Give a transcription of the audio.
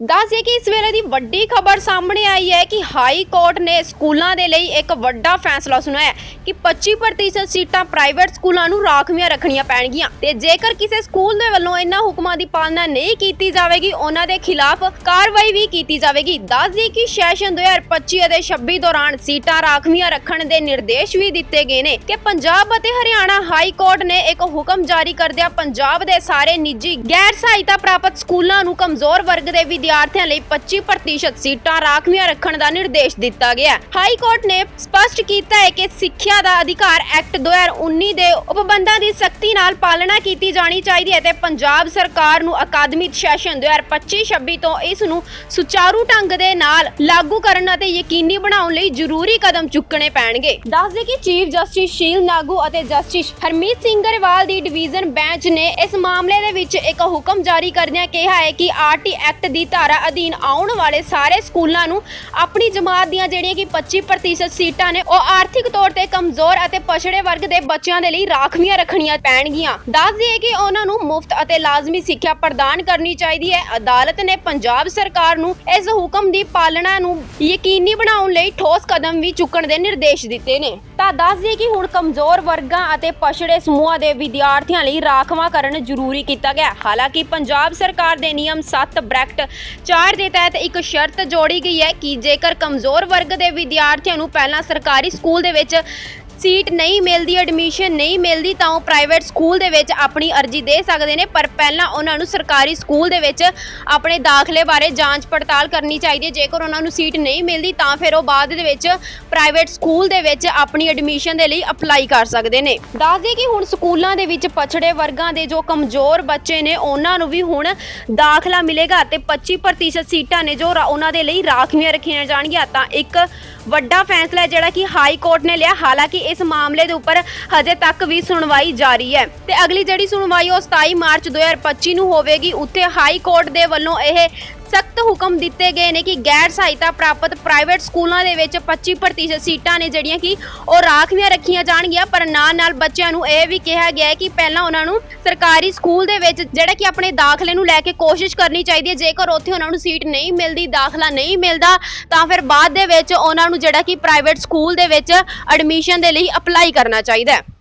ਦੱਸਿਏ ਕਿ ਇਸ ਵੇਲੇ ਦੀ ਵੱਡੀ ਖਬਰ ਸਾਹਮਣੇ ਆਈ ਹੈ ਕਿ ਹਾਈ ਕੋਰਟ ਨੇ ਸਕੂਲਾਂ ਦੇ ਲਈ ਇੱਕ ਵੱਡਾ ਫੈਸਲਾ ਸੁਣਾਇਆ ਕਿ 25% ਸੀਟਾਂ ਪ੍ਰਾਈਵੇਟ ਸਕੂਲਾਂ ਨੂੰ ਰਾਖਵੀਆਂ ਰੱਖਣੀਆਂ ਪੈਣਗੀਆਂ। ਤੇ ਜੇਕਰ ਕਿਸੇ ਸਕੂਲ ਦੇ ਵੱਲੋਂ ਇਹਨਾਂ ਹੁਕਮਾਂ ਦੀ ਪਾਲਣਾ ਨਹੀਂ ਕੀਤੀ ਜਾਵੇਗੀ, ਉਹਨਾਂ ਦੇ ਖਿਲਾਫ ਕਾਰਵਾਈ ਵੀ ਕੀਤੀ ਜਾਵੇਗੀ। ਦੱਸ ਦਈਏ ਕਿ ਸੈਸ਼ਨ 2025 ਅਤੇ 26 ਦੌਰਾਨ ਸੀਟਾਂ ਰਾਖਵੀਆਂ ਰੱਖਣ ਦੇ ਨਿਰਦੇਸ਼ ਵੀ ਦਿੱਤੇ ਗਏ ਨੇ ਕਿ ਪੰਜਾਬ ਅਤੇ ਹਰਿਆਣਾ ਹਾਈ ਕੋਰਟ ਨੇ ਇੱਕ ਹੁਕਮ ਜਾਰੀ ਕਰਦਿਆਂ ਪੰਜਾਬ ਦੇ ਸਾਰੇ ਨਿੱਜੀ ਗੈਰ ਸਹਾਇਤਾ ਪ੍ਰਾਪਤ ਸਕੂਲਾਂ ਨੂੰ ਕਮਜ਼ੋਰ ਵਰਗ ਦੇ ਵਿਦਿਆਰਥੀਆਂ ਲਈ 25% ਸੀਟਾਂ ਰਾਖਵੀਆਂ ਰੱਖਣ ਦਾ ਨਿਰਦੇਸ਼ ਦਿੱਤਾ ਗਿਆ। ਹਾਈ ਕੋਰਟ ਨੇ ਸਪਸ਼ਟ ਕੀਤਾ ਹੈ ਕਿ ਸਿੱਖਿਆ ਦਾ ਅਧਿਕਾਰ ਐਕਟ 2019 ਦੇ ਉਪਬੰਧਾਂ ਦੀ ਸਖਤੀ ਨਾਲ ਪਾਲਣਾ ਕੀਤੀ ਜਾਣੀ ਚਾਹੀਦੀ ਹੈ ਤੇ ਪੰਜਾਬ ਸਰਕਾਰ ਨੂੰ ਅਕਾਦਮਿਕ ਸੈਸ਼ਨ 2025-26 ਤੋਂ ਇਸ ਨੂੰ ਸੁਚਾਰੂ ਢੰਗ ਦੇ ਨਾਲ ਲਾਗੂ ਕਰਨ ਅਤੇ ਯਕੀਨੀ ਬਣਾਉਣ ਲਈ ਜ਼ਰੂਰੀ ਕਦਮ ਚੁੱਕਣੇ ਪੈਣਗੇ। ਦੱਸਦੇ ਕਿ ਚੀਫ ਜਸਟਿਸ ਸ਼ੀਲ ਨਾਗੂ ਅਤੇ ਜਸਟਿਸ ਹਰਮੀਤ ਸਿੰਘ ਗਰੇਵਾਲ ਦੀ ਡਿਵੀਜ਼ਨ ਬੈਂਚ ਨੇ ਇਸ ਮਾਮਲੇ ਦੇ ਵਿੱਚ ਇੱਕ ਹੁਕਮ ਜਾਰੀ ਕਰਦਿਆਂ ਕਿਹਾ ਹੈ ਕਿ ਆਰਟੀ ਐਕਟ ਦੀ ਧਾਰਾ ਅਧੀਨ ਆਉਣ ਵਾਲੇ ਸਾਰੇ ਸਕੂਲਾਂ ਨੂੰ ਆਪਣੀ ਜਮਾਤ ਦੀਆਂ ਜਿਹੜੀਆਂ ਕਿ 25% ਸੀਟਾਂ ਨੇ, ਉਹ ਆਰਥਿਕ ਤੌਰ ਤੇ ਕਮਜ਼ੋਰ ਅਤੇ ਪਛੜੇ ਵਰਗ ਦੇ ਬੱਚਿਆਂ ਦੇ ਲਈ ਰਾਖਵੀਆਂ ਰੱਖਣੀਆਂ ਪੈਣਗੀਆਂ। ਦੱਸ ਦਈਏ ਕਿ ਉਹਨਾਂ ਨੂੰ ਮੁਫਤ ਅਤੇ ਲਾਜ਼ਮੀ ਸਿੱਖਿਆ ਪ੍ਰਦਾਨ ਕਰਨੀ ਚਾਹੀਦੀ ਹੈ। ਅਦਾਲਤ ਨੇ ਪੰਜਾਬ ਸਰਕਾਰ ਨੂੰ ਇਸ ਹੁਕਮ ਦੀ ਪਾਲਣਾ ਨੂੰ ਯਕੀਨੀ ਬਣਾਉਣ ਲਈ ਠੋਸ ਕਦਮ ਵੀ ਚੁੱਕਣ ਦੇ ਨਿਰਦੇਸ਼ ਦਿੱਤੇ ਨੇ। ਤਾਂ ਦੱਸ ਦਈਏ ਕਿ ਹੁਣ ਕਮਜ਼ੋਰ ਵਰਗਾਂ ਅਤੇ ਪਛੜੇ ਸਮੂਹਾਂ ਦੇ ਵਿਦਿਆਰਥੀਆਂ ਲਈ ਰਾਖਵਾਂ ਕਰਨ ਜ਼ਰੂਰੀ ਕੀਤਾ ਗਿਆ। ਹਾਲਾਂਕਿ ਪੰਜਾਬ ਸਰਕਾਰ ਦੇ ਨਿਯਮ 7 ਬ੍ਰੈਕਟ 4 ਦੇ ਤਹਿਤ ਇੱਕ ਸ਼ਰਤ ਜੋੜੀ ਗਈ ਹੈ ਕਿ ਜੇਕਰ ਕਮਜ਼ੋਰ ਵਰਗ ਦੇ ਵਿਦਿਆਰਥੀਆਂ ਨੂੰ ਪਹਿਲਾਂ ਸਰਕਾਰੀ ਸਕੂਲ ਦੇ ਵਿੱਚ ਸੀਟ ਨਹੀਂ ਮਿਲਦੀ ਐਡਮਿਸ਼ਨ ਨਹੀਂ ਮਿਲਦੀ, ਤਾਂ ਉਹ ਪ੍ਰਾਈਵੇਟ ਸਕੂਲ ਦੇ ਵਿੱਚ ਆਪਣੀ ਅਰਜ਼ੀ ਦੇ ਸਕਦੇ ਨੇ, ਪਰ ਪਹਿਲਾਂ ਉਹਨਾਂ ਨੂੰ ਸਰਕਾਰੀ ਸਕੂਲ ਦੇ ਵਿੱਚ ਆਪਣੇ ਦਾਖਲੇ ਬਾਰੇ ਜਾਂਚ ਪੜਤਾਲ ਕਰਨੀ ਚਾਹੀਦੀ ਹੈ। ਜੇਕਰ ਉਹਨਾਂ ਨੂੰ ਸੀਟ ਨਹੀਂ ਮਿਲਦੀ, ਤਾਂ ਫਿਰ ਉਹ ਬਾਅਦ ਦੇ ਵਿੱਚ ਪ੍ਰਾਈਵੇਟ ਸਕੂਲ ਦੇ ਵਿੱਚ ਆਪਣੀ ਐਡਮਿਸ਼ਨ ਦੇ ਲਈ ਅਪਲਾਈ ਕਰ ਸਕਦੇ ਨੇ। ਦੱਸ ਦਈਏ ਕਿ ਹੁਣ ਸਕੂਲਾਂ ਦੇ ਵਿੱਚ ਪਛੜੇ ਵਰਗਾਂ ਦੇ ਜੋ ਕਮਜ਼ੋਰ ਬੱਚੇ ਨੇ, ਉਹਨਾਂ ਨੂੰ ਵੀ ਹੁਣ ਦਾਖਲਾ ਮਿਲੇਗਾ ਤੇ 25% ਸੀਟਾਂ ਨੇ ਜੋ ਉਹਨਾਂ ਦੇ ਲਈ ਰਾਖਵੀਆਂ ਰੱਖੀਆਂ ਜਾਣਗੀਆਂ। ਤਾਂ ਇੱਕ ਵੱਡਾ ਫੈਸਲਾ ਜਿਹੜਾ ਕਿ ਹਾਈ ਕੋਰਟ ਨੇ ਲਿਆ। ਹਾਲਾਂਕਿ ਇਸ ਮਾਮਲੇ ਦੇ ਉੱਪਰ ਹਜੇ ਤੱਕ ਵੀ ਸੁਣਵਾਈ ਜਾਰੀ ਹੈ। ਤੇ ਅਗਲੀ ਜਿਹੜੀ ਸੁਣਵਾਈ ਉਹ 27 ਮਾਰਚ 2025 ਨੂੰ ਹੋਵੇਗੀ, ਉੱਥੇ ਹਾਈ ਕੋਰਟ ਦੇ ਵੱਲੋਂ ਇਹ ਸਖਤ ਹੁਕਮ ਦਿੱਤੇ ਗਏ ਨੇ ਕਿ ਗੈਰ ਸਹਾਇਤਾ ਪ੍ਰਾਪਤ ਪ੍ਰਾਈਵੇਟ ਸਕੂਲਾਂ ਦੇ ਵਿੱਚ 25% ਸੀਟਾਂ ਨੇ ਜਿਹੜੀਆਂ ਕਿ ਉਹ ਰਾਖਵੀਆਂ ਰੱਖੀਆਂ ਜਾਣਗੀਆਂ। ਪਰ ਨਾਲ ਨਾਲ ਬੱਚਿਆਂ ਨੂੰ ਇਹ ਵੀ ਕਿਹਾ ਗਿਆ ਹੈ ਕਿ ਪਹਿਲਾਂ ਉਹਨਾਂ ਨੂੰ ਸਰਕਾਰੀ ਸਕੂਲ ਦੇ ਵਿੱਚ ਜਿਹੜਾ ਕਿ ਆਪਣੇ ਦਾਖਲੇ ਨੂੰ ਲੈ ਕੇ ਕੋਸ਼ਿਸ਼ ਕਰਨੀ ਚਾਹੀਦੀ ਹੈ। ਜੇਕਰ ਉੱਥੇ ਉਹਨਾਂ ਨੂੰ ਸੀਟ ਨਹੀਂ ਮਿਲਦੀ, ਦਾਖਲਾ ਨਹੀਂ ਮਿਲਦਾ, ਤਾਂ ਫਿਰ ਬਾਅਦ ਦੇ ਵਿੱਚ ਉਹਨਾਂ ਨੂੰ ਜਿਹੜਾ ਕਿ ਪ੍ਰਾਈਵੇਟ ਸਕੂਲ ਦੇ ਵਿੱਚ ਐਡਮਿਸ਼ਨ ਦੇ ਲਈ ਅਪਲਾਈ ਕਰਨਾ ਚਾਹੀਦਾ ਹੈ।